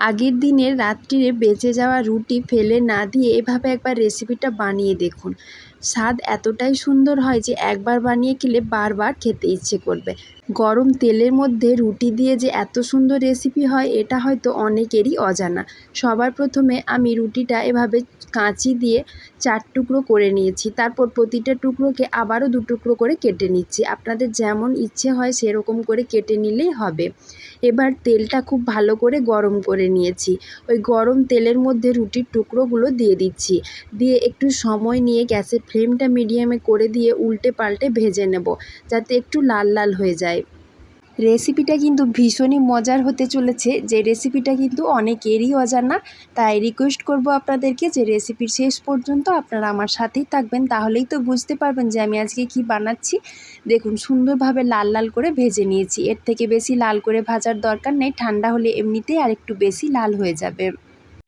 আগের দিনের রাত্রিরে বেঁচে যাওয়া রুটি ফেলে না দিয়ে এভাবে একবার রেসিপিটা বানিয়ে দেখুন। স্বাদ এতটাই সুন্দর হয় যে একবার বানিয়ে খেলে বারবার খেতে ইচ্ছে করবে। গরম তেলের মধ্যে রুটি দিয়ে যে এত সুন্দর রেসিপি হয়, এটা হয়তো অনেকেরই অজানা। সবার প্রথমে আমি রুটিটা এভাবে কাঁচি দিয়ে চার টুকরো করে নিয়েছি। তারপর প্রতিটা টুকরোকে আবারও দু টুকরো করে কেটে নিচ্ছি। আপনাদের যেমন ইচ্ছে হয় সেরকম করে কেটে নিলেই হবে। এবার তেলটা খুব ভালো করে গরম করে নিয়েছি। ওই গরম তেলের মধ্যে রুটির টুকরোগুলো দিয়ে দিচ্ছি। দিয়ে একটু সময় নিয়ে গ্যাসের ফ্লেমটা মিডিয়ামে করে দিয়ে উল্টে পাল্টে ভেজে নেব, যাতে একটু লাল লাল হয়ে যায়। রেসিপিটা কিন্তু ভীষণই মজার হতে চলেছে। যে রেসিপিটা কিন্তু অনেকেরই অজানা, তাই রিকোয়েস্ট করব আপনাদেরকে যে রেসিপির শেষ পর্যন্ত আপনারা আমার সাথেই থাকবেন, তাহলেই তো বুঝতে পারবেন যে আমি আজকে কি বানাচ্ছি। দেখুন, সুন্দরভাবে লাল লাল করে ভেজে নিয়েছি। এর থেকে বেশি লাল করে ভাজার দরকার নেই, ঠান্ডা হলে এমনিতেই আর একটু বেশি লাল হয়ে যাবে।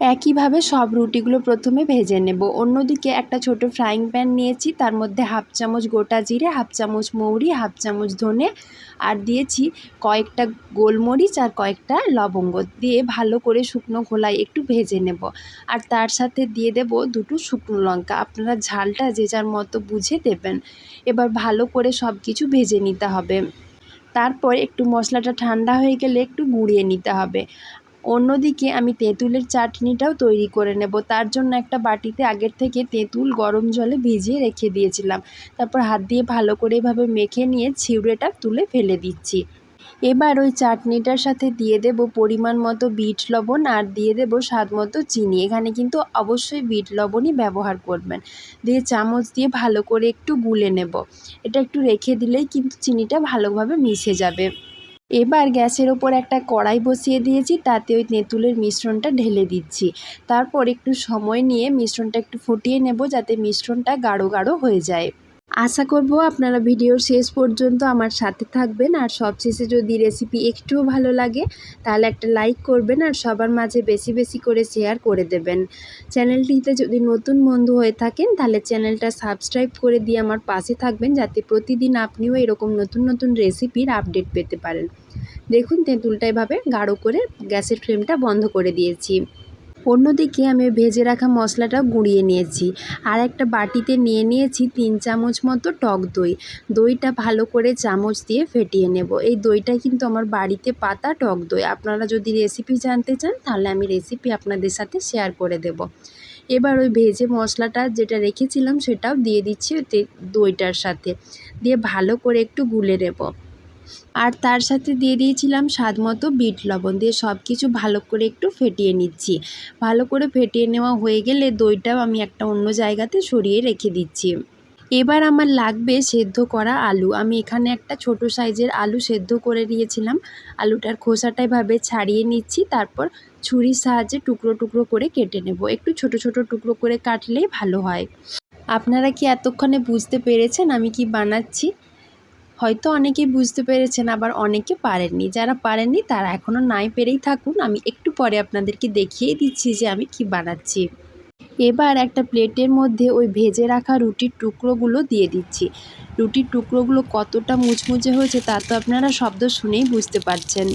একইভাবে সব রুটিগুলো প্রথমে ভেজে নেব। অন্যদিকে একটা ছোট ফ্রাইং প্যান নিয়েছি, তার মধ্যে হাফ চামচ গোটা জিরে, হাফ চামচ মৌরি, হাফ চামচ ধনে, আর দিয়েছি কয়েকটা গোলমরিচ আর কয়েকটা লবঙ্গ। দিয়ে ভালো করে শুকনো খোলায় একটু ভেজে নেব। আর তার সাথে দিয়ে দেব দুটো শুকনো লঙ্কা। আপনারা ঝালটা যে যার মতো বুঝে দেবেন। এবার ভালো করে সব কিছু ভেজে নিতে হবে। তারপর একটু মশলাটা ঠান্ডা হয়ে গেলে একটু গুঁড়িয়ে নিতে হবে। অন্যদিকে আমি তেঁতুলের চাটনিটাও তৈরি করে নেব। তার জন্য একটা বাটিতে আগের থেকে তেঁতুল গরম জলে ভিজিয়ে রেখে দিয়েছিলাম। তারপর হাত দিয়ে ভালো করে এভাবে মেখে নিয়ে ছিউড়েটা তুলে ফেলে দিচ্ছি। এবার ওই চাটনিটার সাথে দিয়ে দেব পরিমাণ মতো বিট লবণ আর দিয়ে দেব স্বাদ মতো চিনি। এখানে কিন্তু অবশ্যই বিট লবণই ব্যবহার করবেন। দিয়ে চামচ দিয়ে ভালো করে একটু গুলে নেব। এটা একটু রেখে দিলেই কিন্তু চিনিটা ভালোভাবে মিশে যাবে। এবার গ্যাসের ওপর একটা কড়াই বসিয়ে দিয়েছি, তাতে ওই তেঁতুলের মিশ্রণটা ঢেলে দিচ্ছি। তারপর একটু সময় নিয়ে মিশ্রণটা একটু ফুটিয়ে নেব, যাতে মিশ্রণটা গাঢ় গাঢ় হয়ে যায়। আশা করব আপনারা ভিডিওর শেষ পর্যন্ত আমার সাথে থাকবেন আর সবশেষে যদি রেসিপি একটুও ভালো লাগে, তাহলে একটা লাইক করবেন আর সবার মাঝে বেশি বেশি করে শেয়ার করে দেবেন। চ্যানেলটিতে যদি নতুন বন্ধু হয়ে থাকেন, তাহলে চ্যানেলটা সাবস্ক্রাইব করে দিয়ে আমার পাশে থাকবেন যাতে প্রতিদিন আপনিও এরকম নতুন নতুন রেসিপির আপডেট পেতে পারেন। দেখুন তেঁতুলটা এভাবে গাঢ় করে গ্যাসের ফ্লেমটা বন্ধ করে দিয়েছি। অন্যদিকে আমি ভেজে রাখা মশলাটা গুঁড়িয়ে নিয়েছি। আর একটা বাটিতে নিয়ে নিয়েছি তিন চামচ মতো টক দই। দইটা ভালো করে চামচ দিয়ে ফেটিয়ে নেব। এই দইটা কিন্তু আমার বাড়িতে পাতা টক দই। আপনারা যদি রেসিপি জানতে চান, তাহলে আমি রেসিপি আপনাদের সাথে শেয়ার করে দেব। এবার ওই ভেজে মশলাটা যেটা রেখেছিলাম, সেটাও দিয়ে দিচ্ছি দইটার সাথে। দিয়ে ভালো করে একটু গুলে নেব। আর তার সাথে দিয়ে দিয়েছিলাম স্বাদ মতো বিট লবণ। দিয়ে সব কিছু ভালো করে একটু ফেটিয়ে নিচ্ছি। ভালো করে ফেটিয়ে নেওয়া হয়ে গেলে দইটাও আমি একটা অন্য জায়গাতে সরিয়ে রেখে দিচ্ছি। এবার আমার লাগবে সেদ্ধ করা আলু। আমি এখানে একটা ছোট সাইজের আলু সেদ্ধ করে নিয়েছিলাম। আলুটার খোসাটা এভাবে ছাড়িয়ে নিচ্ছি। তারপর ছুরির সাহায্যে টুকরো টুকরো করে কেটে নেব। একটু ছোট ছোট টুকরো করে কাটলেই ভালো হয়। আপনারা কি এতক্ষণে বুঝতে পেরেছেন আমি কি বানাচ্ছি? হয়তো অনেকেই বুঝতে পেরেছেন, আবার অনেকে পারেননি। যারা পারেননি, তারা এখনও নাই পেরেই থাকুন। আমি একটু পরে আপনাদেরকে দেখিয়ে দিচ্ছি যে আমি কি বানাচ্ছি। এবার একটা প্লেটের মধ্যে ওই ভেজে রাখা রুটির টুকরোগুলো দিয়ে দিচ্ছি। রুটির টুকরোগুলো কতটা মুচমুচে হয়েছে তা তো আপনারা শব্দ শুনেই বুঝতে পারছেন।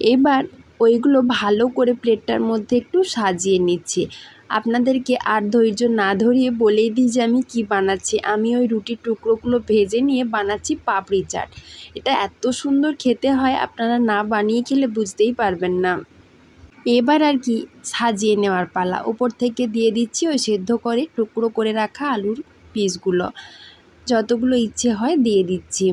এবার ওইগুলো ভালো করে প্লেটটার মধ্যে একটু সাজিয়ে নিচ্ছি। আপনাদেরকে আর ধৈর্য না ধরিয়ে বলেই দিই যে আমি কি বানাচ্ছি। আমি ওই রুটির টুকরোগুলো ভেজে নিয়ে বানাচ্ছি পাপড়ি চাট। এটা এত সুন্দর খেতে হয়, আপনারা না বানিয়ে খেলে বুঝতেই পারবেন না। এবার আর কি সাজিয়ে নেওয়ার পালা। উপর থেকে দিয়ে দিচ্ছি ওই সেদ্ধ করে, টুকরো করে রাখা আলুর পিসগুলো। যতগুলো ইচ্ছে হয় দিয়ে দিচ্ছি।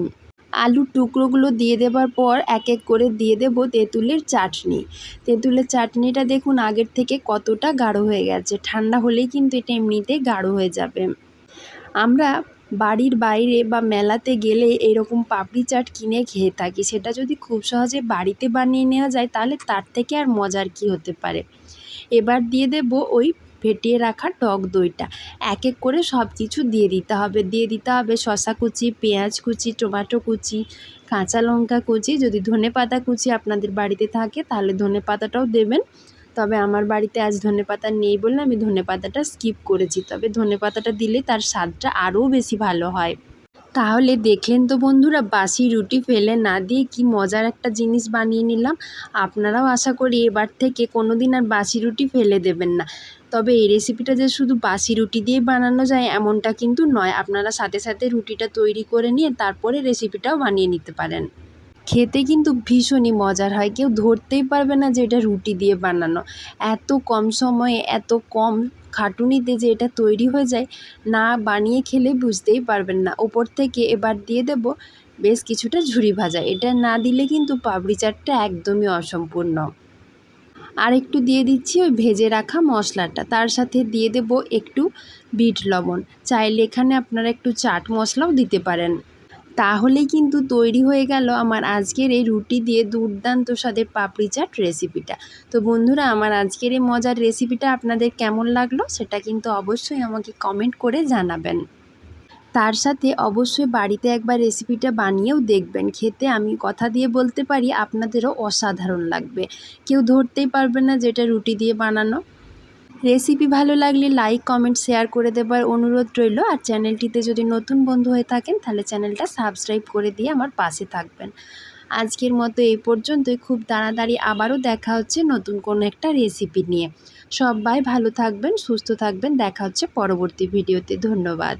আলুর টুকরোগুলো দিয়ে দেবার পর এক এক করে দিয়ে দেব তেঁতুলের চাটনি। তেঁতুলের চাটনিটা দেখুন আগের থেকে কতটা গাঢ় হয়ে গেছে। ঠান্ডা হলেই কিন্তু এটা এমনিতে গাঢ় হয়ে যাবে। আমরা বাড়ির বাইরে বা মেলাতে গেলে এরকম পাপড়ি চাট কিনে খেয়ে থাকি। সেটা যদি খুব সহজে বাড়িতে বানিয়ে নেওয়া যায়, তাহলে তার থেকে আর মজার কী হতে পারে? এবার দিয়ে দেব ওই ফেটিয়ে রাখা টক দইটা। এক এক করে সব কিছু দিয়ে দিতে হবে। দিয়ে দিতে হবে শশা কুচি, পেঁয়াজ কুচি, টমেটো কুচি, কাঁচা লঙ্কা কুচি। যদি ধনে পাতা কুচি আপনাদের বাড়িতে থাকে তাহলে ধনে পাতাটাও দেবেন। তবে আমার বাড়িতে আজ ধনে পাতা নেই বলে আমি ধনে পাতাটা স্কিপ করেছি। তবে ধনে পাতাটা দিলে তার স্বাদটা আরও বেশি ভালো হয়। তাহলে দেখলেন তো বন্ধুরা, বাসি রুটি ফেলে না দিয়ে কি মজার একটা জিনিস বানিয়ে নিলাম। আপনারাও আশা করি এবার থেকে কোনো দিন আর বাসি রুটি ফেলে দেবেন না। তবে এই রেসিপিটা যে শুধু বাসি রুটি দিয়ে বানানো যায়, এমনটা কিন্তু নয়। আপনারা সাথে সাথে রুটিটা তৈরি করে নিয়ে তারপরে রেসিপিটাও বানিয়ে নিতে পারেন। খেতে কিন্তু ভীষণই মজার হয়। কেউ ধরতেই পারবে না যে এটা রুটি দিয়ে বানানো। এত কম সময়ে, এত কম খাটুনিতে যে এটা তৈরি হয়ে যায়, না বানিয়ে খেলে বুঝতেই পারবেন না। ওপর থেকে এবার দিয়ে দেব বেশ কিছুটা ঝুরি ভাজা। এটা না দিলে কিন্তু পাপড়ি চাটটা একদমই অসম্পূর্ণ। আর একটু দিয়ে দিচ্ছি ওই ভেজে রাখা মশলাটা। তার সাথে দিয়ে দেব একটু বিট লবণ। চাইলে এখানে আপনারা একটু চাট মশলাও দিতে পারেন। তাহলেই কিন্তু তৈরি হয়ে গেল আমার আজকের এই রুটি দিয়ে দুর্দান্ত স্বাদের পাপড়ি চাট রেসিপিটা। তো বন্ধুরা, আমার আজকের এই মজার রেসিপিটা আপনাদের কেমন লাগল সেটা কিন্তু অবশ্যই আমাকে কমেন্ট করে জানাবেন। তার সাথে অবশ্যই বাড়িতে একবার রেসিপিটা বানিয়েও দেখবেন। খেতে আমি কথা দিয়ে বলতে পারি, আপনাদেরও অসাধারণ লাগবে। কেউ ধরতেই পারবে না যেটা রুটি দিয়ে বানানো। রেসিপি ভালো লাগলে লাইক, কমেন্ট, শেয়ার করে দেবার অনুরোধ রইল। আর চ্যানেলটিতে যদি নতুন বন্ধু হয়ে থাকেন, তাহলে চ্যানেলটা সাবস্ক্রাইব করে দিয়ে আমার পাশে থাকবেন। আজকের মতো এই পর্যন্তই। খুব তাড়াতাড়ি আবারও দেখা হচ্ছে নতুন কোনো একটা রেসিপি নিয়ে। সবাই ভালো থাকবেন, সুস্থ থাকবেন। দেখা হচ্ছে পরবর্তী ভিডিওতে। ধন্যবাদ।